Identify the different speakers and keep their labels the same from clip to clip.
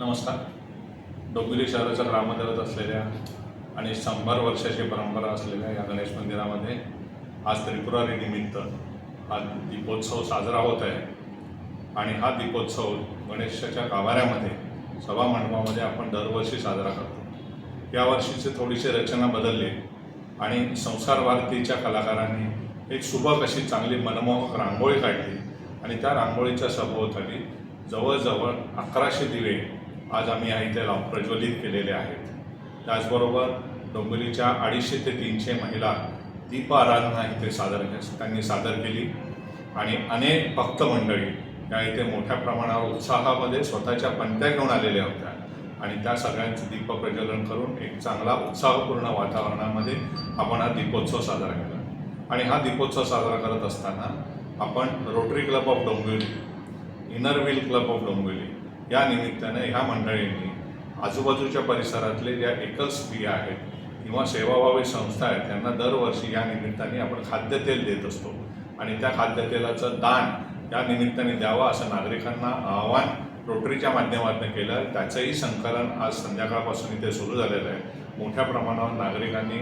Speaker 1: नमस्कार. डोंबिवली शहराच्या ग्रामदरात असलेल्या आणि शंभर वर्षाची परंपरा असलेल्या या गणेश मंदिरामध्ये आज त्रिपुरारी निमित्त हा दीपोत्सव साजरा होत आहे. आणि हा दीपोत्सव गणेशाच्या गाभाऱ्यामध्ये सभामंडपामध्ये आपण दरवर्षी साजरा करतो. यावर्षीची थोडीशी रचना बदलली आणि संसार भारतीच्या कलाकारांनी एक सुबक अशी चांगली मनमोहक रांगोळी काढली आणि त्या रांगोळीच्या सभोवताली जवळजवळ अकराशे दिवे आज आम्ही या इथे लाव प्रज्वलित केलेले आहेत. त्याचबरोबर डोंबिवलीच्या अडीचशे ते तीनशे महिला दीप आराधना इथे सादर त्यांनी सादर केली. आणि अनेक भक्त मंडळी या इथे मोठ्या प्रमाणावर उत्साहामध्ये स्वतःच्या पंत्या घेऊन आलेल्या होत्या. आणि त्या सगळ्यांचं दीप प्रज्वलन करून एक चांगला उत्साहपूर्ण वातावरणामध्ये आपण हा दीपोत्सव साजरा केला. आणि हा दीपोत्सव साजरा करत असताना आपण Rotary club of Dombivli inner wheel club of Dombivli या निमित्ताने ह्या मंडळींनी आजूबाजूच्या परिसरातले ज्या एकल स्त्रिया आहेत किंवा सेवाभावी संस्था आहेत त्यांना दरवर्षी या निमित्ताने आपण खाद्यतेल देत असतो. आणि त्या खाद्यतेलाचं दान या निमित्ताने द्यावं असं नागरिकांना आवाहन रोटरीच्या माध्यमातून केलं. त्याचंही संकलन आज संध्याकाळपासून इथे सुरू झालेलं आहे. मोठ्या प्रमाणावर नागरिकांनी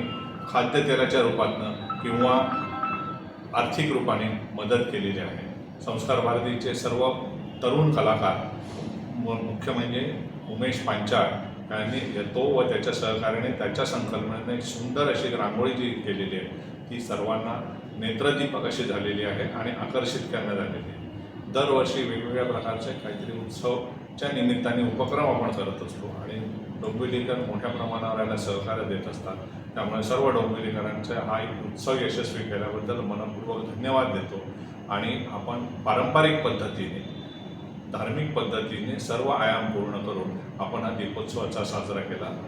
Speaker 1: खाद्यतेलाच्या रूपातनं किंवा आर्थिक रूपाने मदत केलेली आहे. संस्कार भारतीचे सर्व तरुण कलाकार मुख्य म्हणजे उमेश पांचाळ यांनी तो व त्याच्या सहकार्याने त्याच्या संकल्पनेने एक सुंदर अशी रांगोळी जी केलेली आहे ती सर्वांना नेत्रदीपक अशी झालेली आहे आणि आकर्षित करण्यात आलेली आहे. दरवर्षी वेगवेगळ्या प्रकारचे काहीतरी उत्सवच्या निमित्ताने उपक्रम आपण करत असतो आणि डोंबिवलीकर मोठ्या प्रमाणावर याला सहकार्य देत असतात. त्यामुळे सर्व डोंबिवलीकरांचा हा एक उत्सव यशस्वी केल्याबद्दल मनपूर्वक धन्यवाद देतो आणि आपण पारंपरिक पद्धतीने धार्मिक पद्धतीने सर्व आयाम पूर्ण करून आपण हा दीपोत्सवाचा साजरा केला.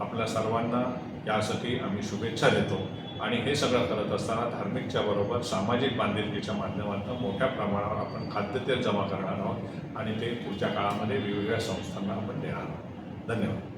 Speaker 1: आपल्या सर्वांना यासाठी आम्ही शुभेच्छा देतो. आणि हे सगळं करत असताना धार्मिकच्या बरोबर सामाजिक बांधिलकीच्या माध्यमातून मोठ्या प्रमाणावर आपण खाद्यतेल जमा करणार आहोत आणि ते पुढच्या काळामध्ये वेगवेगळ्या संस्थांना आपण देणार आहोत. धन्यवाद.